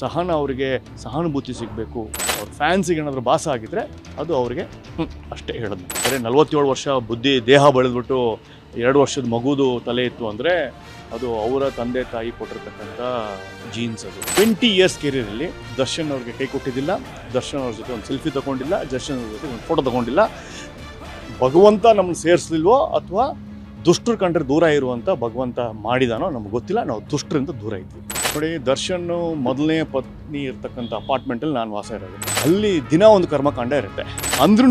ಸಹನ ಅವರಿಗೆ ಸಹಾನುಭೂತಿ ಸಿಗಬೇಕು, ಅವ್ರ ಫ್ಯಾನ್ಸಿಗೆ ಏನಾದರೂ ಭಾಸ ಆಗಿದ್ರೆ ಅದು ಅವರಿಗೆ ಅಷ್ಟೇ ಹೇಳೋದು. ಅಂದರೆ ನಲ್ವತ್ತೇಳು ವರ್ಷ ಬುದ್ಧಿ, ದೇಹ ಬೆಳೆದ್ಬಿಟ್ಟು ಎರಡು ವರ್ಷದ ಮಗುದು ತಲೆ ಇತ್ತು ಅಂದರೆ ಅದು ಅವರ ತಂದೆ ತಾಯಿ ಕೊಟ್ಟಿರ್ತಕ್ಕಂಥ ಜೀನ್ಸ್ ಅದು. ಟ್ವೆಂಟಿ ಇಯರ್ಸ್ ಕೆರಿಯರಲ್ಲಿ ದರ್ಶನ್ ಅವ್ರಿಗೆ ಕೈ ಕೊಟ್ಟಿದ್ದಿಲ್ಲ, ದರ್ಶನ್ ಅವ್ರ ಜೊತೆ ಒಂದು ಸೆಲ್ಫಿ ತಗೊಂಡಿಲ್ಲ, ದರ್ಶನ್ ಅವ್ರ ಜೊತೆ ಒಂದು ಫೋಟೋ ತಗೊಂಡಿಲ್ಲ. ಭಗವಂತ ನಮ್ಮನ್ನು ಸೇರಿಸ್ಲಿಲ್ವೋ ಅಥವಾ ದುಷ್ಟರು ಕಂಡ್ರೆ ದೂರ ಇರುವಂತ ಭಗವಂತ ಮಾಡಿದಾನೋ ನಮ್ಗೆ ಗೊತ್ತಿಲ್ಲ. ನಾವು ದುಷ್ಟರಿಂದ ದೂರ ಇದ್ವಿ. ನೋಡಿ, ದರ್ಶನ್ ಮೊದಲನೇ ಪತ್ನಿ ಇರ್ತಕ್ಕಂಥ ಅಪಾರ್ಟ್ಮೆಂಟಲ್ಲಿ ನಾನು ವಾಸ ಇರೋದು. ಅಲ್ಲಿ ದಿನ ಒಂದು ಕರ್ಮಕಾಂಡ ಇರುತ್ತೆ. ಅಂದ್ರೂ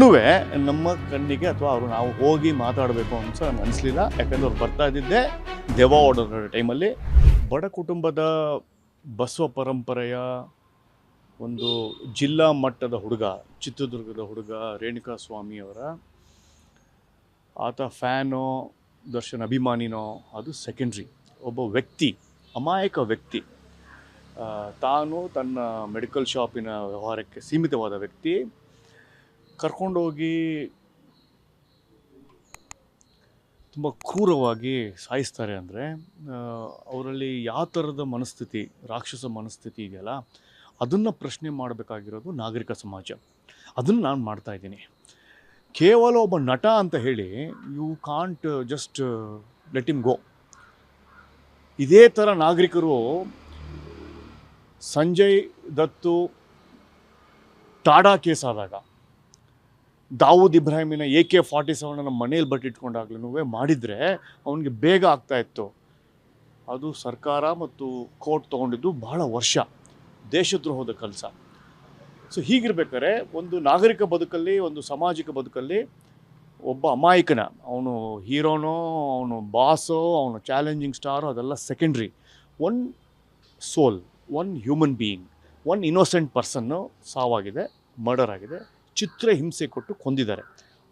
ನಮ್ಮ ಕಣ್ಣಿಗೆ ಅಥವಾ ಅವರು ನಾವು ಹೋಗಿ ಮಾತಾಡಬೇಕು ಅಂತ ನಮ್ಗೆ ಅನಿಸ್ಲಿಲ್ಲ. ಯಾಕಂದ್ರೆ ಅವ್ರು ಬರ್ತಾ ಇದ್ದಿದ್ದೆ ದೆವ್ವ ಓಡೋ ಟೈಮಲ್ಲಿ ಬಡ ಕುಟುಂಬದ ಬಸವ ಪರಂಪರೆಯ ಒಂದು ಜಿಲ್ಲಾ ಮಟ್ಟದ ಹುಡುಗ, ಚಿತ್ರದುರ್ಗದ ಹುಡುಗ ರೇಣುಕಾ ಸ್ವಾಮಿಯವರ ಆತ ಫ್ಯಾನೋ ದರ್ಶನ್ ಅಭಿಮಾನಿನೋ, ಅದು ಸೆಕೆಂಡ್ರಿ ಒಬ್ಬ ವ್ಯಕ್ತಿ, ಅಮಾಯಕ ವ್ಯಕ್ತಿ ತಾನು ತನ್ನ ಮೆಡಿಕಲ್ ಶಾಪಿನ ವ್ಯವಹಾರಕ್ಕೆ ಸೀಮಿತವಾದ ವ್ಯಕ್ತಿ, ಕರ್ಕೊಂಡೋಗಿ ತುಂಬ ಕ್ರೂರವಾಗಿ ಸಾಯಿಸ್ತಾರೆ ಅಂದರೆ ಅವರಲ್ಲಿ ಯಾವ ಥರದ ಮನಸ್ಥಿತಿ, ರಾಕ್ಷಸ ಮನಸ್ಥಿತಿ ಇದೆಯಲ್ಲ, ಅದನ್ನು ಪ್ರಶ್ನೆ ಮಾಡಬೇಕಾಗಿರೋದು ನಾಗರಿಕ ಸಮಾಜ. ಅದನ್ನು ನಾನು ಮಾಡ್ತಾ ಇದ್ದೀನಿ. ಕೇವಲ ಒಬ್ಬ ನಟ ಅಂತ ಹೇಳಿ you can't just let him go ಇದೇ ಥರ ನಾಗರಿಕರು ಸಂಜಯ್ ದತ್ತು, ಟಾಡಾ ಕೇಸ್ ಆದಾಗ, ದಾವೂದ್ ಇಬ್ರಾಹಿಮಿನ ಎ ಕೆ ಫಾರ್ಟಿ ಸೆವೆನ್ ನಮ್ಮ ಮನೇಲಿ ಬಟ್ಟಿಟ್ಕೊಂಡಾಗ್ಲೂ ಮಾಡಿದರೆ ಅವನಿಗೆ ಬೇಗ ಆಗ್ತಾ ಇತ್ತು. ಅದು ಸರ್ಕಾರ ಮತ್ತು ಕೋರ್ಟ್ ತೊಗೊಂಡಿದ್ದು ಬಹಳ ವರ್ಷ, ದೇಶದ್ರೋಹದ ಕೆಲಸ. ಸೊ ಹೀಗಿರ್ಬೇಕಾದ್ರೆ ಒಂದು ನಾಗರಿಕ ಬದುಕಲ್ಲಿ, ಒಂದು ಸಾಮಾಜಿಕ ಬದುಕಲ್ಲಿ ಒಬ್ಬ ಅಮಾಯಕನ, ಅವನು ಹೀರೋನೋ, ಅವನು ಬಾಸೋ ಅವನು ಚಾಲೆಂಜಿಂಗ್ ಸ್ಟಾರೋ ಅದೆಲ್ಲ secondary one soul one human being one innocent ಪರ್ಸನ್ನು ಸಾವಾಗಿದೆ ಮರ್ಡರ್ ಆಗಿದೆ, ಚಿತ್ರ ಹಿಂಸೆ ಕೊಟ್ಟು ಕೊಂದಿದ್ದಾರೆ.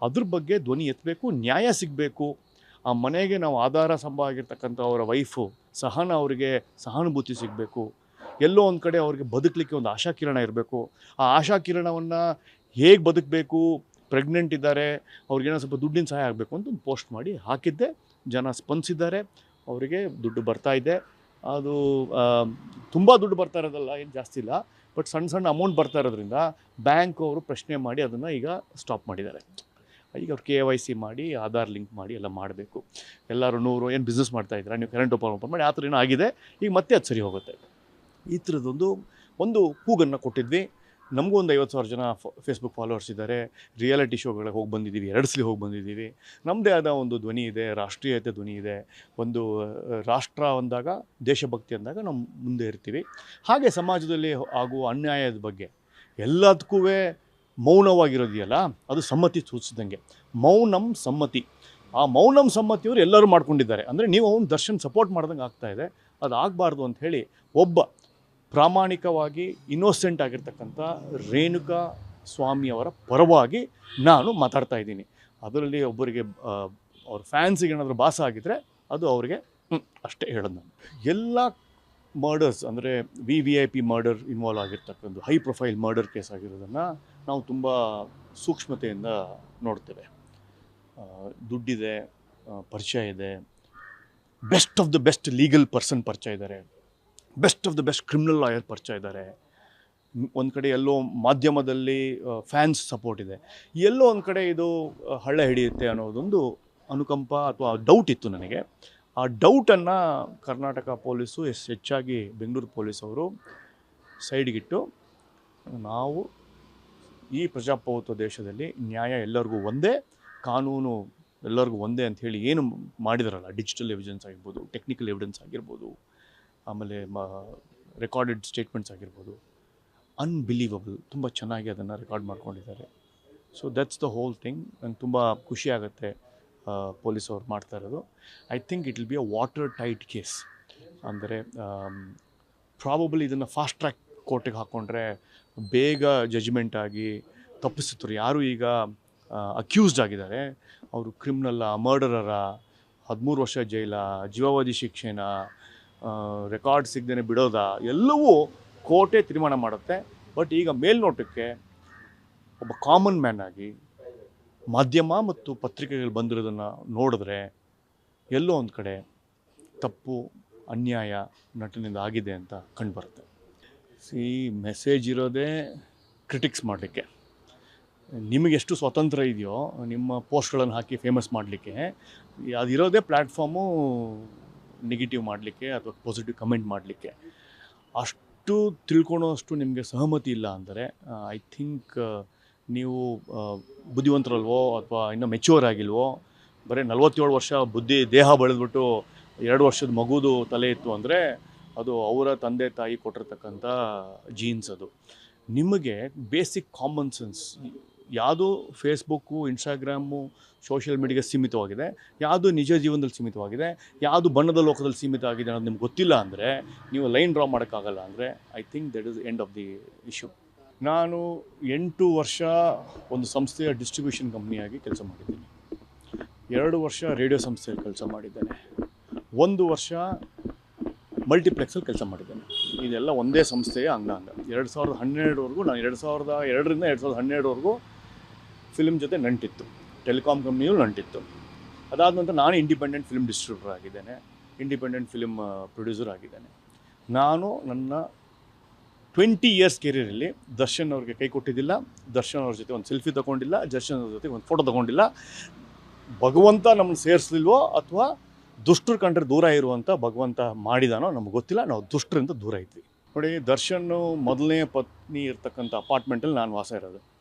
ಅದ್ರ ಬಗ್ಗೆ ಧ್ವನಿ ಎತ್ತಬೇಕು ನ್ಯಾಯ ಸಿಗಬೇಕು. ಆ ಮನೆಗೆ ನಾವು ಆಧಾರ ಸಂಭ ಆಗಿರ್ತಕ್ಕಂಥ ಅವರ ವೈಫು ಸಹನ ಅವರಿಗೆ ಸಹಾನುಭೂತಿ ಸಿಗಬೇಕು. ಎಲ್ಲೋ ಒಂದು ಕಡೆ ಅವ್ರಿಗೆ ಬದುಕಲಿಕ್ಕೆ ಒಂದು ಆಶಾಕಿರಣ ಇರಬೇಕು. ಆ ಆಶಾಕಿರಣವನ್ನು ಹೇಗೆ ಬದುಕಬೇಕು ಪ್ರೆಗ್ನೆಂಟ್ ಇದ್ದಾರೆ ಅವ್ರಿಗೇನೋ ಸ್ವಲ್ಪ ದುಡ್ಡಿನ ಸಹಾಯ ಆಗಬೇಕು ಅಂತ ಒಂದು ಪೋಸ್ಟ್ ಮಾಡಿ ಹಾಕಿದ್ದೆ. ಜನ ಸ್ಪಂದಿಸಿದ್ದಾರೆ, ಅವರಿಗೆ ದುಡ್ಡು ಬರ್ತಾ ಇದೆ. ಅದು ತುಂಬ ದುಡ್ಡು ಬರ್ತಾ ಇರೋದಲ್ಲ, ಏನು ಜಾಸ್ತಿ ಇಲ್ಲ. ಬಟ್ ಸಣ್ಣ ಸಣ್ಣ ಅಮೌಂಟ್ ಬರ್ತಾ ಇರೋದ್ರಿಂದ ಬ್ಯಾಂಕ್ ಅವರು ಪ್ರಶ್ನೆ ಮಾಡಿ ಅದನ್ನು ಈಗ ಸ್ಟಾಪ್ ಮಾಡಿದ್ದಾರೆ. ಈಗ ಅವ್ರು ಕೆ ವೈ ಸಿ ಮಾಡಿ, ಆಧಾರ್ ಲಿಂಕ್ ಮಾಡಿ ಎಲ್ಲ ಮಾಡಬೇಕು. ಎಲ್ಲರೂ ನೂರು ಏನು ಬಿಸ್ನೆಸ್ ಮಾಡ್ತಾ ಇದ್ದೀರಾ? ನೀವು ಕರೆಂಟ್ ಓಪನ್ ಓಪನ್ ಮಾಡಿ, ಆ ಥರ ಏನೋ ಆಗಿದೆ ಈಗ ಮತ್ತೆ ಅದು ಸರಿ ಹೋಗುತ್ತೆ. ಈ ಥರದೊಂದು ಒಂದು ಕೂಗನ್ನು ಕೊಟ್ಟಿದ್ವಿ. ನಮಗೂ ಒಂದು ಐವತ್ತು ಸಾವಿರ ಜನ ಫೇಸ್ಬುಕ್ ಫಾಲೋವರ್ಸ್ ಇದ್ದಾರೆ. ರಿಯಾಲಿಟಿ ಶೋಗಳಿಗೆ ಹೋಗಿ ಬಂದಿದ್ದೀವಿ. ಎರಡು ಸಲ ಹೋಗಿ ಬಂದಿದ್ದೀವಿ. ನಮ್ಮದೇ ಆದ ಒಂದು ಧ್ವನಿ ಇದೆ, ರಾಷ್ಟ್ರೀಯತೆ ಧ್ವನಿ ಇದೆ. ಒಂದು ರಾಷ್ಟ್ರ ಅಂದಾಗ, ದೇಶಭಕ್ತಿ ಅಂದಾಗ ನಾವು ಮುಂದೆ ಇರ್ತೀವಿ. ಹಾಗೆ ಸಮಾಜದಲ್ಲಿ ಆಗುವ ಅನ್ಯಾಯದ ಬಗ್ಗೆ ಎಲ್ಲದಕ್ಕೂ ಮೌನವಾಗಿರೋದಿಯಲ್ಲ, ಅದು ಸಮ್ಮತಿ ಸೂಚಿಸಿದಂಗೆ. ಮೌನಂ ಸಮ್ಮತಿ. ಆ ಮೌನಂ ಸಮ್ಮತಿಯವರು ಎಲ್ಲರೂ ಮಾಡ್ಕೊಂಡಿದ್ದಾರೆ. ಅಂದರೆ ನೀವು ಅವನು ದರ್ಶನ್ ಸಪೋರ್ಟ್ ಮಾಡ್ದಂಗೆ ಆಗ್ತಾ ಇದೆ. ಅದು ಆಗಬಾರ್ದು ಹೇಳಿ ಒಬ್ಬ ಪ್ರಾಮಾಣಿಕವಾಗಿ ಇನ್ನೋಸೆಂಟ್ ಆಗಿರ್ತಕ್ಕಂಥ ರೇಣುಕಾ ಸ್ವಾಮಿಯವರ ಪರವಾಗಿ ನಾನು ಮಾತಾಡ್ತಾ ಇದ್ದೀನಿ. ಅದರಲ್ಲಿ ಒಬ್ಬರಿಗೆ ಅವ್ರ ಫ್ಯಾನ್ಸಿಗೆ ಏನಾದರೂ ಭಾಸ ಆಗಿದ್ದರೆ ಅದು ಅವರಿಗೆ ಅಷ್ಟೇ ಹೇಳೋದು ನಾನು. ಎಲ್ಲ ಮರ್ಡರ್ಸ್ ಅಂದರೆ V V I P murder involve ಆಗಿರ್ತಕ್ಕಂಥ ಹೈ ಪ್ರೊಫೈಲ್ ಮರ್ಡರ್ ಕೇಸ್ ಆಗಿರೋದನ್ನು ನಾವು ತುಂಬ ಸೂಕ್ಷ್ಮತೆಯಿಂದ ನೋಡ್ತೇವೆ. ದುಡ್ಡಿದೆ ಪರಿಚಯ ಇದೆ. Best of the best legal person ಪರಿಚಯ ಇದ್ದಾರೆ. Best of the best criminal lawyer ಪರಿಚಯ ಇದ್ದಾರೆ. ಒಂದು ಕಡೆ ಎಲ್ಲೋ ಮಾಧ್ಯಮದಲ್ಲಿ ಫ್ಯಾನ್ಸ್ ಸಪೋರ್ಟ್ ಇದೆ. ಎಲ್ಲೋ ಒಂದು ಕಡೆ ಇದು ಹಳ್ಳ ಹಿಡಿಯುತ್ತೆ ಅನ್ನೋದೊಂದು ಅನುಕಂಪ ಅಥವಾ ಡೌಟ್ ಇತ್ತು ನನಗೆ. ಆ ಡೌಟನ್ನು ಕರ್ನಾಟಕ ಪೊಲೀಸು ಎಸ್, ಹೆಚ್ಚಾಗಿ ಬೆಂಗಳೂರು ಪೊಲೀಸ್ ಅವರು ಸೈಡ್ಗಿಟ್ಟು ನಾವು ಈ ಪ್ರಜಾಪ್ರಭುತ್ವ ದೇಶದಲ್ಲಿ ನ್ಯಾಯ ಎಲ್ಲರಿಗೂ ಒಂದೇ, ಕಾನೂನು ಎಲ್ಲರಿಗೂ ಒಂದೇ ಅಂತ ಹೇಳಿ ಏನು ಮಾಡಿದಾರಲ್ಲ ಡಿಜಿಟಲ್ ಎವಿಡೆನ್ಸ್ ಆಗಿರ್ಬೋದು ಟೆಕ್ನಿಕಲ್ ಎವಿಡೆನ್ಸ್ ಆಗಿರ್ಬೋದು ಆಮೇಲೆ ಮ ರೆಕಾರ್ಡೆಡ್ ಸ್ಟೇಟ್ಮೆಂಟ್ಸ್ ಆಗಿರ್ಬೋದು. ಅನ್ಬಿಲೀವಬಲ್ ತುಂಬ ಚೆನ್ನಾಗಿ ಅದನ್ನು ರೆಕಾರ್ಡ್ ಮಾಡ್ಕೊಂಡಿದ್ದಾರೆ. So that's the whole thing ನಂಗೆ ತುಂಬ ಖುಷಿ ಆಗುತ್ತೆ ಪೊಲೀಸ್ ಅವ್ರು ಮಾಡ್ತಾ ಇರೋದು. I think it will be a water tight case ಅಂದರೆ ಪ್ರಾಬಬಲ್ ಇದನ್ನು ಫಾಸ್ಟ್ ಟ್ರ್ಯಾಕ್ ಕೋರ್ಟಿಗೆ ಹಾಕ್ಕೊಂಡ್ರೆ ಬೇಗ ಜಜ್ಮೆಂಟ್ ಆಗಿ ತಪ್ಪಿಸಿದ್ರು ಯಾರು ಈಗ ಅಕ್ಯೂಸ್ಡ್ ಆಗಿದ್ದಾರೆ, ಅವರು ಕ್ರಿಮಿನಲ್ಲ ಮರ್ಡರರ ಹದಿಮೂರು ವರ್ಷ ಜೈಲ, ಜೀವಾವಧಿ ಶಿಕ್ಷೆನ ರೆಕಾರ್ಡ್ ಸಿಗ್ದೇ ಬಿಡೋದ, ಎಲ್ಲವೂ ಕೋರ್ಟೇ ತೀರ್ಮಾನ ಮಾಡುತ್ತೆ. ಬಟ್ ಈಗ ಮೇಲ್ನೋಟಕ್ಕೆ ಒಬ್ಬ ಕಾಮನ್ ಮ್ಯಾನ್ ಆಗಿ ಮಾಧ್ಯಮ ಮತ್ತು ಪತ್ರಿಕೆಗಳು ಬಂದಿರೋದನ್ನು ನೋಡಿದ್ರೆ ಎಲ್ಲೋ ಒಂದು ಕಡೆ ತಪ್ಪು, ಅನ್ಯಾಯ ನಟನಿಂದ ಆಗಿದೆ ಅಂತ ಕಂಡುಬರುತ್ತೆ ಸಿ ಮೆಸೇಜ್ ಇರೋದೇ ಕ್ರಿಟಿಕ್ಸ್ ಮಾಡಲಿಕ್ಕೆ. ನಿಮಗೆಷ್ಟು ಸ್ವಾತಂತ್ರ್ಯ ಸ್ವತಂತ್ರ ಇದೆಯೋ, ನಿಮ್ಮ ಪೋಸ್ಟ್ಗಳನ್ನು ಹಾಕಿ ಫೇಮಸ್ ಮಾಡಲಿಕ್ಕೆ, ಅದಿರೋದೇ ಪ್ಲ್ಯಾಟ್ಫಾರ್ಮು ನೆಗೆಟಿವ್ ಮಾಡಲಿಕ್ಕೆ ಅಥವಾ ಪಾಸಿಟಿವ್ ಕಮೆಂಟ್ ಮಾಡಲಿಕ್ಕೆ. ಅಷ್ಟು ತಿಳ್ಕೊಳೋಷ್ಟು ನಿಮಗೆ ಸಹಮತಿ ಇಲ್ಲ ಅಂದರೆ ಐ ಥಿಂಕ್ ನೀವು ಬುದ್ಧಿವಂತರಲ್ವೋ ಅಥವಾ ಇನ್ನೂ ಮೆಚ್ಯೂರ್ ಆಗಿಲ್ವೋ, ಬರೀ ನಲ್ವತ್ತೇಳು ವರ್ಷ ಬುದ್ಧಿ ದೇಹ ಬೆಳೆದ್ಬಿಟ್ಟು ಎರಡು ವರ್ಷದ ಮಗುದು ತಲೆ ಇತ್ತು ಅಂದರೆ, ಅದು ಅವರ ತಂದೆ ತಾಯಿ ಕೊಟ್ಟಿರ್ತಕ್ಕಂಥ ಜೀನ್ಸ್ ಅದು. ನಿಮಗೆ ಬೇಸಿಕ್ ಕಾಮನ್ ಸೆನ್ಸ್ ಯಾವುದು ಫೇಸ್ಬುಕ್ಕು, ಇನ್ಸ್ಟಾಗ್ರಾಮು, ಸೋಷಿಯಲ್ ಮೀಡಿಯಾಗೆ ಸೀಮಿತವಾಗಿದೆ. ಯಾವುದು ನಿಜ ಜೀವನದಲ್ಲಿ ಸೀಮಿತವಾಗಿದೆ. ಯಾವುದು ಬಣ್ಣದ ಲೋಕದಲ್ಲಿ ಸೀಮಿತ ಆಗಿದೆ ಅನ್ನೋದು ನಿಮ್ಗೆ ಗೊತ್ತಿಲ್ಲ ಅಂದರೆ, ನೀವು ಲೈನ್ ಡ್ರಾ ಮಾಡೋಕ್ಕಾಗಲ್ಲ ಅಂದರೆ I think that is end of the issue ನಾನು ಎಂಟು ವರ್ಷ ಒಂದು ಸಂಸ್ಥೆಯ ಡಿಸ್ಟ್ರಿಬ್ಯೂಷನ್ ಕಂಪ್ನಿಯಾಗಿ ಕೆಲಸ ಮಾಡಿದ್ದೀನಿ. ಎರಡು ವರ್ಷ ರೇಡಿಯೋ ಸಂಸ್ಥೆಯಲ್ಲಿ ಕೆಲಸ ಮಾಡಿದ್ದೇನೆ. ಒಂದು ವರ್ಷ ಮಲ್ಟಿಪ್ಲೆಕ್ಸಲ್ಲಿ ಕೆಲಸ ಮಾಡಿದ್ದೇನೆ. ಇದೆಲ್ಲ ಒಂದೇ ಸಂಸ್ಥೆಯ ಅಂಗಾಂಗ ಎರಡು ಸಾವಿರದ ಹನ್ನೆರಡವರೆಗೂ ನಾನು ಎರಡು ಸಾವಿರದ ಎರಡರಿಂದ ಎರಡು ಸಾವಿರದ ಹನ್ನೆರಡವರೆಗೂ ಫಿಲ್ಮ್ ಜೊತೆ ನಂಟಿತ್ತು. ಟೆಲಿಕಾಮ್ ಕಂಪ್ನಿಯೂ ನಂಟಿತ್ತು. ಅದಾದ ನಂತರ ನಾನು ಇಂಡಿಪೆಂಡೆಂಟ್ ಫಿಲ್ಮ್ ಡಿಸ್ಟ್ರಿಬ್ಯೂಟರ್ ಆಗಿದ್ದೇನೆ. ಇಂಡಿಪೆಂಡೆಂಟ್ ಫಿಲ್ಮ್ ಪ್ರೊಡ್ಯೂಸರ್ ಆಗಿದ್ದೇನೆ. ನಾನು ನನ್ನ ಟ್ವೆಂಟಿ ಇಯರ್ಸ್ ಕೆರಿಯರಲ್ಲಿ ದರ್ಶನ್ ಅವ್ರಿಗೆ ಕೈ ಕೊಟ್ಟಿದ್ದಿಲ್ಲ. ದರ್ಶನ್ ಅವ್ರ ಜೊತೆ ಒಂದು ಸೆಲ್ಫಿ ತೊಗೊಂಡಿಲ್ಲ. ದರ್ಶನ್ ಅವ್ರ ಜೊತೆ ಒಂದು ಫೋಟೋ ತೊಗೊಂಡಿಲ್ಲ. ಭಗವಂತ ನಮ್ಮನ್ನು ಸೇರಿಸ್ಲಿಲ್ವೋ ಅಥವಾ ದುಷ್ಟರು ಕಂಡ್ರೆ ದೂರ ಇರುವಂಥ ಭಗವಂತ ಮಾಡಿದಾನೋ ನಮ್ಗೆ ಗೊತ್ತಿಲ್ಲ. ನಾವು ದುಷ್ಟರಿಂದ ದೂರ ಇದ್ವಿ. ನೋಡಿ, ದರ್ಶನ್ ಮೊದಲನೇ ಪತ್ನಿ ಇರ್ತಕ್ಕಂಥ ಅಪಾರ್ಟ್ಮೆಂಟಲ್ಲಿ ನಾನು ವಾಸ ಇರೋದು.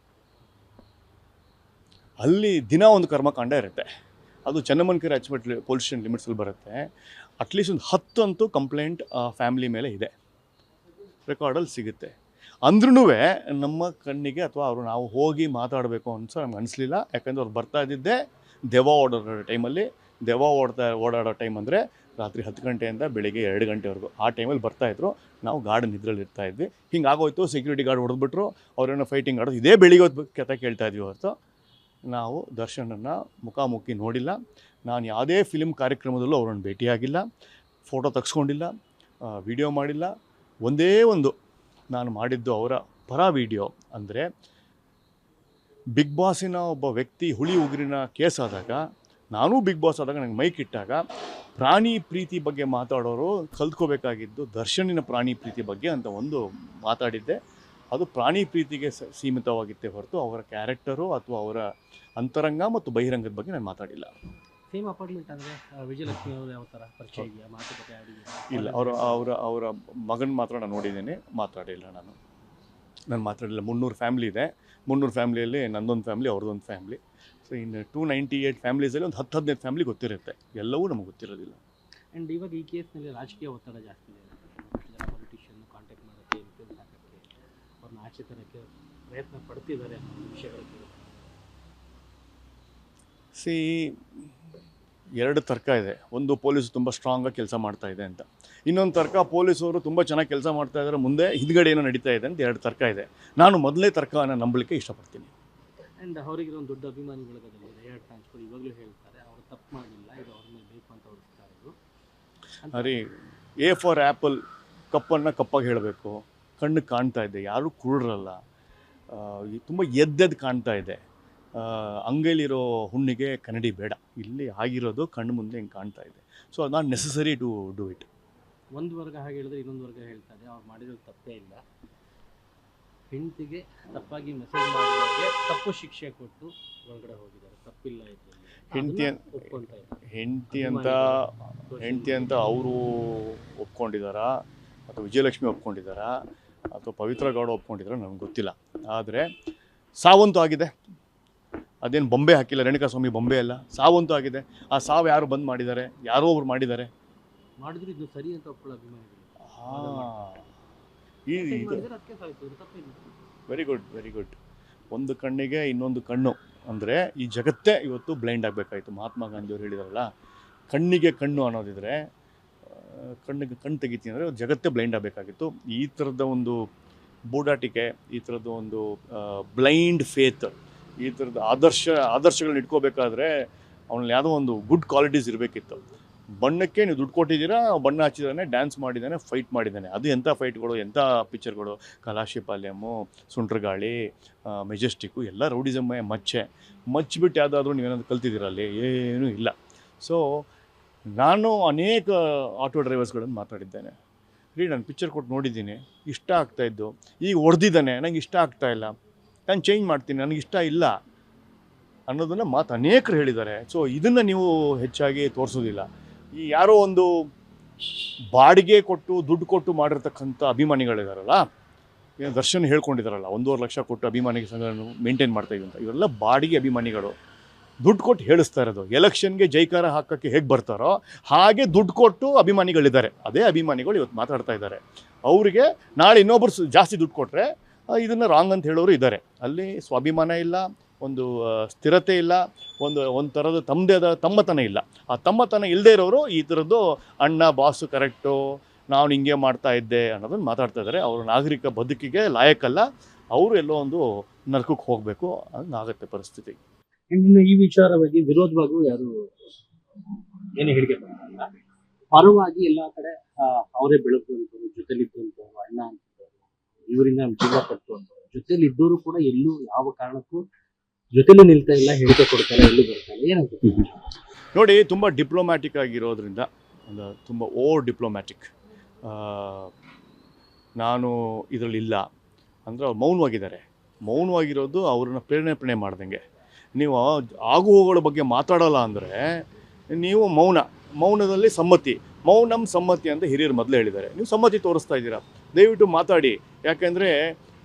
ಅಲ್ಲಿ ದಿನ ಒಂದು ಕರ್ಮಕಾಂಡ ಇರುತ್ತೆ. ಅದು ಚೆನ್ನಮನ್ಕೆರೆ ಅಚ್ಚುಮೆಟ್ಲಿ ಪೊಲೀಸ್ ಸ್ಟೇಷನ್ ಲಿಮಿಟ್ಸಲ್ಲಿ ಬರುತ್ತೆ. ಅಟ್ಲೀಸ್ಟ್ ಒಂದು ಹತ್ತು ಅಂತೂ ಕಂಪ್ಲೇಂಟ್ ಫ್ಯಾಮಿಲಿ ಮೇಲೆ ಇದೆ. ರೆಕಾರ್ಡಲ್ಲಿ ಸಿಗುತ್ತೆ. ಅಂದ್ರೂ ನಮ್ಮ ಕಣ್ಣಿಗೆ ಅಥವಾ ಅವರು ನಾವು ಹೋಗಿ ಮಾತಾಡಬೇಕು ಅನ್ಸೋ ನಮ್ಗೆ ಅನಿಸ್ಲಿಲ್ಲ. ಯಾಕಂದರೆ ಅವ್ರು ಬರ್ತಾ ಇದ್ದಿದ್ದೆ ದೆವ್ವ ಓಡಾಡೋ ಟೈಮಲ್ಲಿ ದೆವ್ವ ಓಡ್ತಾ, ಓಡಾಡೋ ಟೈಮ್ ಅಂದರೆ ರಾತ್ರಿ ಹತ್ತು ಗಂಟೆಯಿಂದ ಬೆಳಿಗ್ಗೆ ಎರಡು ಗಂಟೆವರೆಗೂ. ಆ ಟೈಮಲ್ಲಿ ಬರ್ತಾಯಿದ್ರು ನಾವು ಗಾರ್ಡನ್ ಇದ್ರಲ್ಲಿ ಇರ್ತಾ ಇದ್ವಿ. ಹಿಂಗೆ ಆಗೋಯ್ತು ಸೆಕ್ಯೂರಿಟಿ ಗಾರ್ಡ್ ಹೊಡೆದ್ಬಿಟ್ರು. ಅವ್ರೇನೋ ಫೈಟಿಂಗ್ ಆಡೋದು. ಇದೇ ಬೆಳಿಗ್ಗೆ ಹೊತ್ತು ಕತೆ ಕೇಳ್ತಾ ಇದ್ವಿ ಹೊರತು. ನಾವು ದರ್ಶನನ್ನು ಮುಖಾಮುಖಿ ನೋಡಿಲ್ಲ. ನಾನು ಯಾವುದೇ ಫಿಲ್ಮ್ ಕಾರ್ಯಕ್ರಮದಲ್ಲೂ ಅವರನ್ನು ಭೇಟಿಯಾಗಿಲ್ಲ. ಫೋಟೋ ತೆಗ್ಸ್ಕೊಂಡಿಲ್ಲ ವಿಡಿಯೋ ಮಾಡಿಲ್ಲ. ಒಂದೇ ಒಂದು ನಾನು ಮಾಡಿದ್ದು ಅವರ ಪರ ವಿಡಿಯೋ ಅಂದರೆ ಬಿಗ್ ಬಾಸಿನ ಒಬ್ಬ ವ್ಯಕ್ತಿ ಹುಳಿ ಉಗುರಿನ ಕೇಸ್ ಆದಾಗ, ನಾನೂ ಬಿಗ್ ಬಾಸ್ ಆದಾಗ ನನಗೆ ಮೈಕ್ ಇಟ್ಟಾಗ, ಪ್ರಾಣಿ ಪ್ರೀತಿ ಬಗ್ಗೆ ಮಾತಾಡೋರು ಕಲ್ತ್ಕೋಬೇಕಾಗಿದ್ದು ದರ್ಶನಿನ ಪ್ರಾಣಿ ಪ್ರೀತಿ ಬಗ್ಗೆ ಅಂತ ಒಂದು ಮಾತಾಡಿದ್ದೆ. ಅದು ಪ್ರಾಣಿ ಪ್ರೀತಿಗೆ ಸೀಮಿತವಾಗಿತ್ತೇ ಹೊರತು ಅವರ ಕ್ಯಾರೆಕ್ಟರು ಅಥವಾ ಅವರ ಅಂತರಂಗ ಮತ್ತು ಬಹಿರಂಗದ ಬಗ್ಗೆ ನಾನು ಮಾತಾಡಿಲ್ಲ. ಸೇಮ್ ಅಪಾರ್ಟ್ಮೆಂಟ್ ಅಂದರೆ ವಿಜಯಲಕ್ಷ್ಮಿ ಅವರು ಯಾವ ಥರ ಪರಿಚಯ ಇದೆಯಾ ಮಾತುಕತೆ ಆಡಿದೆಯಾ ಇಲ್ಲ ಅವರ ಅವರ ಅವರ ಮಗನ ಮಾತ್ರ ನಾನು ನೋಡಿದ್ದೇನೆ ಮಾತಾಡಿಲ್ಲ ನಾನು. ನಾನು ಮಾತಾಡಿಲ್ಲ ಮುನ್ನೂರು ಫ್ಯಾಮ್ಲಿ ಇದೆ. ಮುನ್ನೂರು ಫ್ಯಾಮ್ಲಿಯಲ್ಲಿ ನಂದೊಂದು ಫ್ಯಾಮ್ಲಿ ಅವ್ರದ್ದೊಂದು ಫ್ಯಾಮ್ಲಿ ಸೊ ಇನ್ನು ಟೂ ನೈಂಟಿ ಏಯ್ಟ್ ಫ್ಯಾಮ್ಲೀಸಲ್ಲಿ ಒಂದು ಹತ್ತು ಹದಿನೈದು ಫ್ಯಾಮ್ಲಿ ಗೊತ್ತಿರುತ್ತೆ. ಎಲ್ಲವೂ ನಮಗೆ ಗೊತ್ತಿರೋದಿಲ್ಲ. ಆ್ಯಂಡ್ ಇವಾಗ ಈ ಕೇಸ್ನಲ್ಲಿ ರಾಜಕೀಯ ಒತ್ತಡ ಜಾಸ್ತಿ ಇದೆ. ತರೋಕ್ಕೆ ಪ್ರಯತ್ನ ಪಡ್ತಿದ್ದಾರೆ ಅನ್ನೋ ವಿಷಯಗಳು ಸಿ ಎರಡು ತರ್ಕ ಇದೆ. ಒಂದು ಪೊಲೀಸ್ ತುಂಬ ಸ್ಟ್ರಾಂಗಾಗಿ ಕೆಲಸ ಮಾಡ್ತಾ ಇದೆ ಅಂತ. ಇನ್ನೊಂದು ತರ್ಕ ಪೊಲೀಸವರು ತುಂಬ ಚೆನ್ನಾಗಿ ಕೆಲಸ ಮಾಡ್ತಾ ಇದ್ದಾರೆ ಮುಂದೆ ಹಿಂದ್ಗಡೆ ಏನೋ ನಡೀತಾ ಇದೆ ಅಂತ ಎರಡು ತರ್ಕ ಇದೆ. ನಾನು ಮೊದಲೇ ತರ್ಕನ ನಂಬಲಿಕ್ಕೆ ಇಷ್ಟಪಡ್ತೀನಿ. ಆ್ಯಂಡ್ ಅವರಿಗಿರೋ ಒಂದು ದೊಡ್ಡ ಅಭಿಮಾನಿ ಬಳಗದಲ್ಲಿ ರೇಯರ್ ಟ್ರಾನ್ಸ್ಫರ್ ಇವಾಗಲೂ ಹೇಳ್ತಾರೆ ಅವರು ತಪ್ಪು ಮಾಡಿಲ್ಲ ಇದು ಬೇಕು ಅಂತ ಹೊರಿಸ್ತಾ ಇದ್ರು ಅಂತ ಅರೆ ಎ ಫಾರ್ ಆ್ಯಪಲ್ ಕಪ್ಪನ್ನು ಕಪ್ಪಾಗಿ ಹೇಳಬೇಕು. ಕಣ್ಣು ಕಾಣ್ತಾ ಇದೆ ಯಾರೂ ಕುರುಡ್ರಲ್ಲ. ತುಂಬ ಎದ್ದೆದ್ದು ಕಾಣ್ತಾ ಇದೆ. ಅಂಗೈಲಿರೋ ಹುಣ್ಣಿಗೆ ಕನ್ನಡಿ ಬೇಡ. ಇಲ್ಲಿ ಆಗಿರೋದು ಕಣ್ಣು ಮುಂದೆ ಹಿಂಗೆ ಕಾಣ್ತಾ ಇದೆ. ಸೊ ಅದು not necessary to do it ಒಂದು ವರ್ಗ ಹಾಗೆ ಹೇಳಿದ್ರೆ ಇನ್ನೊಂದು ವರ್ಗ ಹೇಳ್ತಾರೆ. ಅವ್ರು ಮಾಡಿರೋದು ತಪ್ಪೇ ಇಲ್ಲ. ಹೆಂಡತಿಗೆ ತಪ್ಪಾಗಿ ಮೆಸೇಜ್ ಮಾಡಿದವರಿಗೆ ತಪ್ಪು ಶಿಕ್ಷೆ ಕೊಟ್ಟು ಒಳಗಡೆ ಹೋಗಿದ್ದಾರೆ. ತಪ್ಪಿಲ್ಲ ಹೆಂಡತಿ ಹೆಂಡತಿ ಅಂತ ಹೆಂಡತಿ ಅಂತ ಅವರು ಒಪ್ಕೊಂಡಿದ್ದಾರಾ? ಅಥವಾ ವಿಜಯಲಕ್ಷ್ಮಿ ಒಪ್ಕೊಂಡಿದ್ದಾರಾ? ಅಥವಾ ಪವಿತ್ರ ಗೌಡ ಒಪ್ಕೊಂಡಿದ್ರೆ ನನಗೆ ಗೊತ್ತಿಲ್ಲ. ಆದರೆ ಸಾವಂತೂ ಆಗಿದೆ. ಅದೇನು ಬೊಂಬೆ ಹಾಕಿಲ್ಲ ರೇಣುಕಾ ಸ್ವಾಮಿ ಬೊಂಬೆ ಅಲ್ಲ. ಸಾವಂತೂ ಆಗಿದೆ. ಆ ಸಾವು ಯಾರು ಬಂದ್ ಮಾಡಿದ್ದಾರೆ? ಯಾರೋ ಒಬ್ರು ಮಾಡಿದ್ದಾರೆ. ಮಾಡಿದ್ರೆ ಇದು ಸರಿ ಅಂತ ಈ ವೆರಿ ಗುಡ್ ವೆರಿ ಗುಡ್ ಒಂದು ಕಣ್ಣಿಗೆ ಇನ್ನೊಂದು ಕಣ್ಣು. ಅಂದರೆ ಈ ಜಗತ್ತೇ ಇವತ್ತು ಬ್ಲೈಂಡ್ ಆಗಬೇಕಾಯಿತು. ಮಹಾತ್ಮ ಗಾಂಧಿಯವರು ಹೇಳಿದಾರಲ್ಲ ಕಣ್ಣಿಗೆ ಕಣ್ಣು ಅನ್ನೋದಿದ್ರೆ ಕಣ್ಣಿಗೆ ಕಣ್ಣು ತೆಗಿತೀನಿ ಅಂದರೆ ಜಗತ್ತೇ ಬ್ಲೈಂಡ್ ಆಗಬೇಕಾಗಿತ್ತು. ಈ ಥರದ ಒಂದು ಬೂಡಾಟಿಕೆ, ಈ ಥರದ ಒಂದು ಬ್ಲೈಂಡ್ ಫೇತ್ ಈ ಥರದ ಆದರ್ಶ ಆದರ್ಶಗಳನ್ನ ಇಟ್ಕೋಬೇಕಾದ್ರೆ ಅವನಲ್ಲಿ ಯಾವುದೋ ಒಂದು ಗುಡ್ ಕ್ವಾಲಿಟೀಸ್ ಇರಬೇಕಿತ್ತು. ಬಣ್ಣಕ್ಕೆ ನೀವು ದುಡ್ಡು ಕೊಟ್ಟಿದ್ದೀರಾ, ಬಣ್ಣ ಹಚ್ಚಿದಾನೆ ಡ್ಯಾನ್ಸ್ ಮಾಡಿದ್ದಾನೆ ಫೈಟ್ ಮಾಡಿದ್ದಾನೆ. ಅದು ಎಂಥ ಫೈಟ್ಗಳು ಎಂಥ ಪಿಕ್ಚರ್ಗಳು ಕಲಾಶಿಪಾಲ್ಯಮು, ಸುಂಟ್ರಗಾಳಿ ಮೆಜೆಸ್ಟಿಕ್ಕು ಎಲ್ಲ ರೌಡಿಸಮ್ಮೆ ಮಚ್ಚೆ. ಮಚ್ಚಿಬಿಟ್ಟು ಯಾವುದಾದ್ರೂ ನೀವೇನಾದ್ರು ಕಲ್ತಿದ್ದೀರಾ ಅಲ್ಲಿ? ಏನೂ ಇಲ್ಲ. ಸೊ ನಾನು ಅನೇಕ ಆಟೋ ಡ್ರೈವರ್ಸ್ಗಳನ್ನು ಮಾತಾಡಿದ್ದೇನೆ. ರೀ, ನಾನು ಪಿಕ್ಚರ್ ಕೊಟ್ಟು ನೋಡಿದ್ದೀನಿ. ಇಷ್ಟ ಆಗ್ತಾ ಇದ್ದು. ಈಗ ಹೊಡೆದಿದ್ದಾನೆ. ನಂಗೆ ಇಷ್ಟ ಆಗ್ತಾ ಇಲ್ಲ. ನಾನು ಚೇಂಜ್ ಮಾಡ್ತೀನಿ. ನನಗೆ ಇಷ್ಟ ಇಲ್ಲ ಅನ್ನೋದನ್ನು ಮಾತು ಅನೇಕರು ಹೇಳಿದ್ದಾರೆ. ಸೊ ಇದನ್ನು ನೀವು ಹೆಚ್ಚಾಗಿ ತೋರಿಸೋದಿಲ್ಲ. ಈ ಯಾರೋ ಒಂದು ಬಾಡಿಗೆ ಕೊಟ್ಟು, ದುಡ್ಡು ಕೊಟ್ಟು ಮಾಡಿರ್ತಕ್ಕಂಥ ಅಭಿಮಾನಿಗಳಿದಾರಲ್ಲ, ಏನು ದರ್ಶನ್ ಹೇಳ್ಕೊಂಡಿದ್ದಾರಲ್ಲ, ಒಂದೂವರೆ ಲಕ್ಷ ಕೊಟ್ಟು ಅಭಿಮಾನಿ ಸಂಘ ಮೇಂಟೈನ್ ಮಾಡ್ತಾ ಇದ್ದೀವಿ ಅಂತ ಇವರೆಲ್ಲ ಬಾಡಿಗೆ ಅಭಿಮಾನಿಗಳು. ದುಡ್ಡು ಕೊಟ್ಟು ಹೇಳಿಸ್ತಾ ಇರೋದು. ಎಲೆಕ್ಷನ್ಗೆ ಜೈಕಾರ ಹಾಕೋಕ್ಕೆ ಹೇಗೆ ಬರ್ತಾರೋ ಹಾಗೆ ದುಡ್ಡು ಕೊಟ್ಟು ಅಭಿಮಾನಿಗಳಿದ್ದಾರೆ. ಅದೇ ಅಭಿಮಾನಿಗಳು ಇವತ್ತು ಮಾತಾಡ್ತಾ ಇದ್ದಾರೆ. ಅವರಿಗೆ ನಾಳೆ ಇನ್ನೊಬ್ಬರು ಜಾಸ್ತಿ ದುಡ್ಡು ಕೊಟ್ಟರೆ ಇದನ್ನು ರಾಂಗ್ ಅಂತ ಹೇಳೋರು ಇದ್ದಾರೆ. ಅಲ್ಲಿ ಸ್ವಾಭಿಮಾನ ಇಲ್ಲ, ಒಂದು ಸ್ಥಿರತೆ ಇಲ್ಲ, ಒಂದು ಒಂದು ತಮ್ಮದೇ ಆದ ತಮ್ಮತನ ಇಲ್ಲ. ಆ ತಮ್ಮತನ ಇಲ್ಲದೆ ಇರೋರು ಈ ಥರದ್ದು ಅಣ್ಣ, ಬಾಸು ಕರೆಕ್ಟು, ನಾನು ಹಿಂಗೆ ಮಾಡ್ತಾ ಇದ್ದೆ ಅನ್ನೋದನ್ನು ಮಾತಾಡ್ತಾ ಇದ್ದಾರೆ. ಅವರು ನಾಗರಿಕ ಬದುಕಿಗೆ ಲಾಯಕ್ಕಲ್ಲ ಅವರು ಎಲ್ಲೋ ಒಂದು ನರ್ಕಕ್ಕೆ ಹೋಗಬೇಕು ಹಂಗಾಗತ್ತೆ ಪರಿಸ್ಥಿತಿ. ಇನ್ನು ಈ ವಿಚಾರವಾಗಿ ವಿರೋಧವಾಗೂ ಯಾರು ಏನು ಹೇಳಿಕೆ ಬಂದಿಲ್ಲ ಪರವಾಗಿ ಎಲ್ಲಾ ಕಡೆ ಅವರೇ ಬೆಳಗುವಂತವ್ರು ಜೊತೆಲಿದ್ದಂಥವ್ರು, ಅಣ್ಣ ಅಂತವ್ರು ಇವರಿಂದ ಜೀವ ಪಟ್ಟು ಅಂತ ಜೊತೆಲಿ ಇದ್ದವರು ಕೂಡ ಎಲ್ಲೂ ಯಾವ ಕಾರಣಕ್ಕೂ ಜೊತೆಲಿ ನಿಲ್ತಾ ಇಲ್ಲ, ಹೇಳಿಕೆ ಕೊಡ್ತಾರೆ ಎಲ್ಲೂ ಬರ್ತಾರೆ ಏನಂತ ನೋಡಿ, ತುಂಬ ಡಿಪ್ಲೊಮ್ಯಾಟಿಕ್ ಆಗಿರೋದ್ರಿಂದ, ಒಂದು ತುಂಬ ಓವರ್ ಡಿಪ್ಲೊಮ್ಯಾಟಿಕ್ ನಾನು ಇದರಲ್ಲಿ ಇಲ್ಲ ಅಂದರೆ ಅವ್ರು ಮೌನವಾಗಿದ್ದಾರೆ. ಮೌನವಾಗಿರೋದು ಅವ್ರನ್ನ ಪ್ರೇರಣೆ ಮಾಡ್ದಂಗೆ. ನೀವು ಆಗು ಹೋಗೋಳ ಬಗ್ಗೆ ಮಾತಾಡೋಲ್ಲ ಅಂದರೆ ನೀವು ಮೌನ, ಮೌನದಲ್ಲಿ ಸಮ್ಮತಿ, ಮೌನಂ ಸಮ್ಮತಿ ಅಂತ ಹಿರಿಯರು ಮೊದಲೇ ಹೇಳಿದ್ದಾರೆ. ನೀವು ಸಮ್ಮತಿ ತೋರಿಸ್ತಾ ಇದ್ದೀರಾ? ದಯವಿಟ್ಟು ಮಾತಾಡಿ. ಯಾಕೆಂದರೆ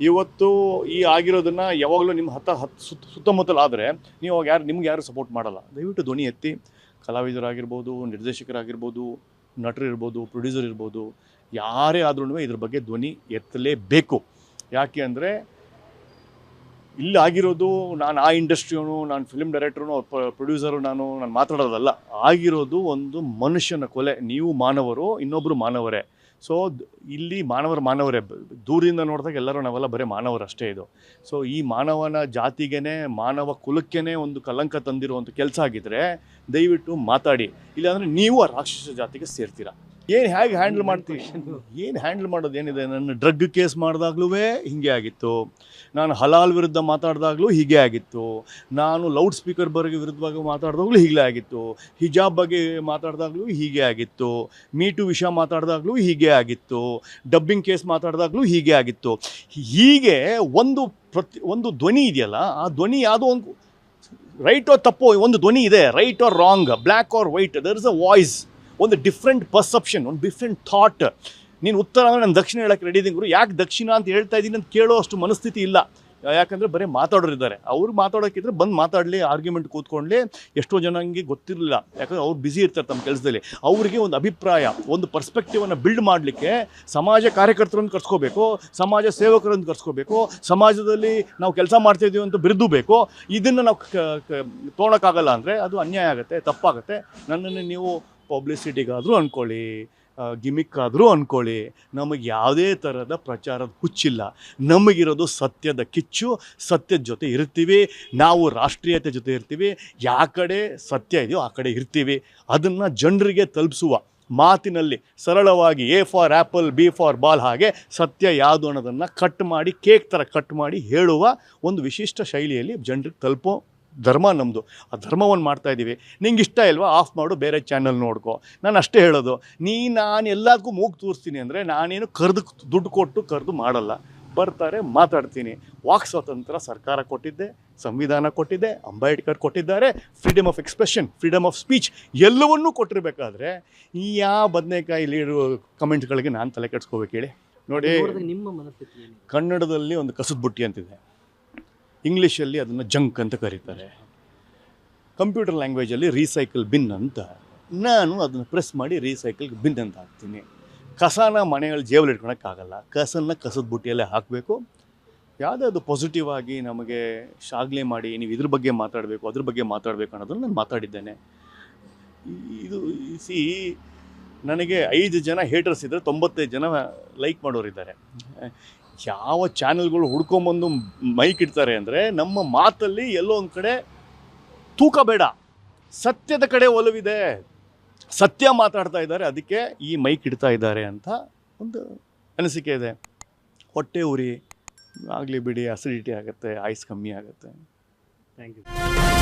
ಇವತ್ತು ಈ ಆಗಿರೋದನ್ನು ಯಾವಾಗಲೂ ನಿಮ್ಮ ಹತ್ತ ಹತ್ತು ಸುತ್ತ, ಸುತ್ತಮುತ್ತಲಾದರೆ ನೀವು ಅವಾಗ ಯಾರು, ನಿಮ್ಗೆ ಯಾರು ಸಪೋರ್ಟ್ ಮಾಡಲ್ಲ. ದಯವಿಟ್ಟು ಧ್ವನಿ ಎತ್ತಿ. ಕಲಾವಿದರಾಗಿರ್ಬೋದು, ನಿರ್ದೇಶಕರಾಗಿರ್ಬೋದು, ನಟರಿರ್ಬೋದು ಪ್ರೊಡ್ಯೂಸರ್ ಇರ್ಬೋದು, ಯಾರೇ ಆದ್ರೂ ಇದ್ರ ಬಗ್ಗೆ ಧ್ವನಿ ಎತ್ತಲೇಬೇಕು. ಯಾಕೆ ಅಂದರೆ ಇಲ್ಲಿ ಆಗಿರೋದು ನಾನು ಆ ಇಂಡಸ್ಟ್ರಿಯವನು ನಾನು ಫಿಲ್ಮ್ ಡೈರೆಕ್ಟ್ರು ಪ್ರೊಡ್ಯೂಸರು ನಾನು ನಾನು ಮಾತಾಡೋದಲ್ಲ. ಆಗಿರೋದು ಒಂದು ಮನುಷ್ಯನ ಕೊಲೆ. ನೀವು ಮಾನವರು ಇನ್ನೊಬ್ಬರು ಮಾನವರೇ. ಸೊ ಇಲ್ಲಿ ಮಾನವರು ಮಾನವರೇ. ದೂರದಿಂದ ನೋಡಿದಾಗ ಎಲ್ಲರೂ ನಾವೆಲ್ಲ ಬರೀ ಮಾನವರಷ್ಟೇ ಇದು. ಸೊ ಈ ಮಾನವನ ಜಾತಿಗೇ ಮಾನವ ಕುಲಕ್ಕೇ ಒಂದು ಕಲಂಕ ತಂದಿರುವಂಥ ಕೆಲಸ ಆಗಿದ್ದರೆ ದಯವಿಟ್ಟು ಮಾತಾಡಿ. ಇಲ್ಲಾಂದರೆ ನೀವು ಆ ರಾಕ್ಷಸ ಜಾತಿಗೆ ಸೇರ್ತೀರಾ. ಏನು ಹೇಗೆ ಹ್ಯಾಂಡಲ್ ಮಾಡ್ತೀವಿ ಏನು ಹ್ಯಾಂಡಲ್ ಮಾಡೋದು? ಏನಿದೆ? ನನ್ನ ಡ್ರಗ್ ಕೇಸ್ ಮಾಡಿದಾಗ್ಲೂ ಹೀಗೆ ಆಗಿತ್ತು. ನಾನು ಹಲಾಲ್ ವಿರುದ್ಧ ಮಾತಾಡಿದಾಗಲೂ ಹೀಗೆ ಆಗಿತ್ತು. ನಾನು ಲೌಡ್ ಸ್ಪೀಕರ್ ಬಗ್ಗೆ ವಿರುದ್ಧವಾಗಿ ಮಾತಾಡಿದಾಗಲೂ ಹೀಗೆ ಆಗಿತ್ತು. ಹಿಜಾಬ್ ಬಗ್ಗೆ ಮಾತಾಡಿದಾಗಲೂ ಹೀಗೆ ಆಗಿತ್ತು. ಮೀಟು ವಿಷಯ ಮಾತಾಡಿದಾಗಲೂ ಹೀಗೆ ಆಗಿತ್ತು. ಡಬ್ಬಿಂಗ್ ಕೇಸ್ ಮಾತಾಡಿದಾಗಲೂ ಹೀಗೆ ಆಗಿತ್ತು. ಹೀಗೆ ಒಂದು ಪ್ರತಿ ಒಂದು ಧ್ವನಿ ಇದೆಯಲ್ಲ ಆ ಧ್ವನಿ ಯಾವುದೋ ಒಂದು ರೈಟ್ ಆರ್ ತಪ್ಪು ಒಂದು ಧ್ವನಿ ಇದೆ. Right or wrong black or white there is a voice ಒಂದು ಡಿಫ್ರೆಂಟ್ ಪರ್ಸೆಪ್ಷನ್ ಒಂದು ಡಿಫ್ರೆಂಟ್ ಥಾಟ್ ನೀನು ಉತ್ತರ ಅಂದರೆ ನಾನು ದಕ್ಷಿಣ ಹೇಳಕ್ಕೆ ರೆಡಿ ಇದ್ದೀನಿ ಗುರು. ಯಾಕೆ ದಕ್ಷಿಣ ಅಂತ ಹೇಳ್ತಾ ಇದ್ದೀನಿ ಅಂತ ಕೇಳೋ ಅಷ್ಟು ಮನಸ್ಥಿತಿ ಇಲ್ಲ. ಯಾಕಂದರೆ ಬರೀ ಮಾತಾಡೋರಿದ್ದಾರೆ ಅವ್ರು ಮಾತಾಡೋಕ್ಕಿದ್ರೆ ಬಂದು ಮಾತಾಡಲಿ ಆರ್ಗ್ಯುಮೆಂಟ್ ಕೂತ್ಕೊಳ್ಳಿ ಎಷ್ಟೋ ಜನಂಗೆ ಗೊತ್ತಿರಲಿಲ್ಲ. ಯಾಕಂದ್ರೆ ಅವ್ರು ಬ್ಯುಸಿ ಇರ್ತಾರೆ ತಮ್ಮ ಕೆಲಸದಲ್ಲಿ. ಅವರಿಗೆ ಒಂದು ಅಭಿಪ್ರಾಯ, ಒಂದು ಪರ್ಸ್ಪೆಕ್ಟಿವನ್ನು ಬಿಲ್ಡ್ ಮಾಡಲಿಕ್ಕೆ ಸಮಾಜ ಕಾರ್ಯಕರ್ತರನ್ನು ಕರ್ಸ್ಕೋಬೇಕು, ಸಮಾಜ ಸೇವಕರನ್ನು ಕರ್ಸ್ಕೋಬೇಕು, ಸಮಾಜದಲ್ಲಿ ನಾವು ಕೆಲಸ ಮಾಡ್ತಿದ್ದೀವಿ ಅಂತ ಬಿರುದು ಬೇಕು. ಇದನ್ನು ನಾವು ತೊಗೊಳಕ್ಕಾಗಲ್ಲ ಅಂದರೆ ಅದು ಅನ್ಯಾಯ ಆಗುತ್ತೆ, ತಪ್ಪಾಗುತ್ತೆ. ನನ್ನನ್ನು ನೀವು ಪಬ್ಲಿಸಿಟಿಗಾದರೂ ಅಂದ್ಕೊಳ್ಳಿ ಗಿಮಿಕ್ ಆದರೂ ಅಂದ್ಕೊಳ್ಳಿ ನಮಗೆ ಯಾವುದೇ ಥರದ ಪ್ರಚಾರದ ಹುಚ್ಚಿಲ್ಲ. ನಮಗಿರೋದು ಸತ್ಯದ ಕಿಚ್ಚು, ಸತ್ಯದ ಜೊತೆ ಇರ್ತೀವಿ, ನಾವು ರಾಷ್ಟ್ರೀಯತೆ ಜೊತೆ ಇರ್ತೀವಿ ಯಾವ ಕಡೆ ಸತ್ಯ ಇದೆಯೋ ಆ ಕಡೆ ಇರ್ತೀವಿ. ಅದನ್ನು ಜನರಿಗೆ ತಲುಪಿಸುವ ಮಾತಿನಲ್ಲಿ ಸರಳವಾಗಿ A for apple B for ball ಹಾಗೆ ಸತ್ಯ ಯಾವುದು ಅನ್ನೋದನ್ನು ಕಟ್ ಮಾಡಿ ಕೇಕ್ ಥರ ಕಟ್ ಮಾಡಿ ಹೇಳುವ ಒಂದು ವಿಶಿಷ್ಟ ಶೈಲಿಯಲ್ಲಿ ಜನರಿಗೆ ತಲುಪೋ ಧರ್ಮ ನಮ್ಮದು ಆ ಧರ್ಮವನ್ನು ಮಾಡ್ತಾ ಇದ್ದೀವಿ ನಿಂಗೆ ಇಷ್ಟ ಇಲ್ವಾ? ಆಫ್ ಮಾಡು ಬೇರೆ ಚಾನಲ್ ನೋಡ್ಕೋ. ನಾನು ಅಷ್ಟೇ ಹೇಳೋದು. ನೀ ನಾನು ಎಲ್ಲದಕ್ಕೂ ಮೂಗು ತೋರಿಸ್ತೀನಿ ಅಂದರೆ ನಾನೇನು ಕರೆದು ದುಡ್ಡು ಕೊಟ್ಟು ಕರೆದು ಮಾಡಲ್ಲ. ಬರ್ತಾರೆ ಮಾತಾಡ್ತೀನಿ. ವಾಕ್ ಸ್ವಾತಂತ್ರ್ಯ ಸರ್ಕಾರ ಕೊಟ್ಟಿದ್ದೆ ಸಂವಿಧಾನ ಕೊಟ್ಟಿದ್ದೆ ಅಂಬೇಡ್ಕರ್ ಕೊಟ್ಟಿದ್ದಾರೆ freedom of expression freedom of speech ಎಲ್ಲವನ್ನೂ ಕೊಟ್ಟಿರಬೇಕಾದ್ರೆ ಈ ಯಾವ ಬದನೆಕಾಯಿ ಇರೋ ಕಮೆಂಟ್ಗಳಿಗೆ ನಾನು ತಲೆ ಕೆಡಿಸ್ಕೋಬೇಕು ಹೇಳಿ. ನೋಡಿ ನಿಮ್ಮ ಮನಸ್ಥಿತಿ ಕನ್ನಡದಲ್ಲಿ ಒಂದು ಕಸದ ಬುಟ್ಟಿ ಅಂತಿದೆ. ಇಂಗ್ಲೀಷಲ್ಲಿ ಅದನ್ನು ಜಂಕ್ ಅಂತ ಕರೀತಾರೆ. ಕಂಪ್ಯೂಟರ್ ಲ್ಯಾಂಗ್ವೇಜಲ್ಲಿ ರೀಸೈಕಲ್ ಬಿನ್ ಅಂತ. ನಾನು ಅದನ್ನು ಪ್ರೆಸ್ ಮಾಡಿ ರೀಸೈಕಲ್ ಬಿನ್ ಅಂತ ಹಾಕ್ತೀನಿ. ಕಸನ ಮನೆಯಲ್ಲಿ ಜೇಬಲ್ಲಿ ಇಟ್ಕೊಳಕ್ಕಾಗಲ್ಲ. ಕಸನ್ನ ಕಸದ ಬುಟ್ಟಿಯಲ್ಲೇ ಹಾಕಬೇಕು. ಯಾವುದಾದ್ರು ಪಾಸಿಟಿವ್ ಆಗಿ ನಮಗೆ ಶಾಗ್ಲೆ ಮಾಡಿ ನೀವು ಇದ್ರ ಬಗ್ಗೆ ಮಾತಾಡಬೇಕು, ಅದ್ರ ಬಗ್ಗೆ ಮಾತಾಡಬೇಕು ಅನ್ನೋದನ್ನು ನಾನು ಮಾತಾಡಿದ್ದೇನೆ. ಇದು ಸಿ, ನನಗೆ ಐದು ಜನ ಹೇಟರ್ಸ್ ಇದ್ದರೆ ತೊಂಬತ್ತೈದು ಜನ ಲೈಕ್ ಮಾಡೋರಿದ್ದಾರೆ. ಯಾವ ಚಾನೆಲ್ಗಳು ಹುಡ್ಕೊಂಬಂದು ಮೈಕ್ ಇಡ್ತಾರೆ ಅಂದರೆ ನಮ್ಮ ಮಾತಲ್ಲಿ ಎಲ್ಲೋ ಒಂದು ಕಡೆ ತೂಕ ಬೇಡ. ಸತ್ಯದ ಕಡೆ ಒಲವಿದೆ. ಸತ್ಯ ಮಾತಾಡ್ತಾ ಇದ್ದಾರೆ. ಅದಕ್ಕೆ ಈ ಮೈಕ್ ಇಡ್ತಾ ಇದ್ದಾರೆ ಅಂತ ಒಂದು ಅನಿಸಿಕೆ ಇದೆ. ಹೊಟ್ಟೆ ಉರಿ, ಆಗಲಿ ಬಿಡಿ ಅಸಿಡಿಟಿ ಆಗುತ್ತೆ ಆಯ್ಸ್ ಕಮ್ಮಿ ಆಗುತ್ತೆ. Thank you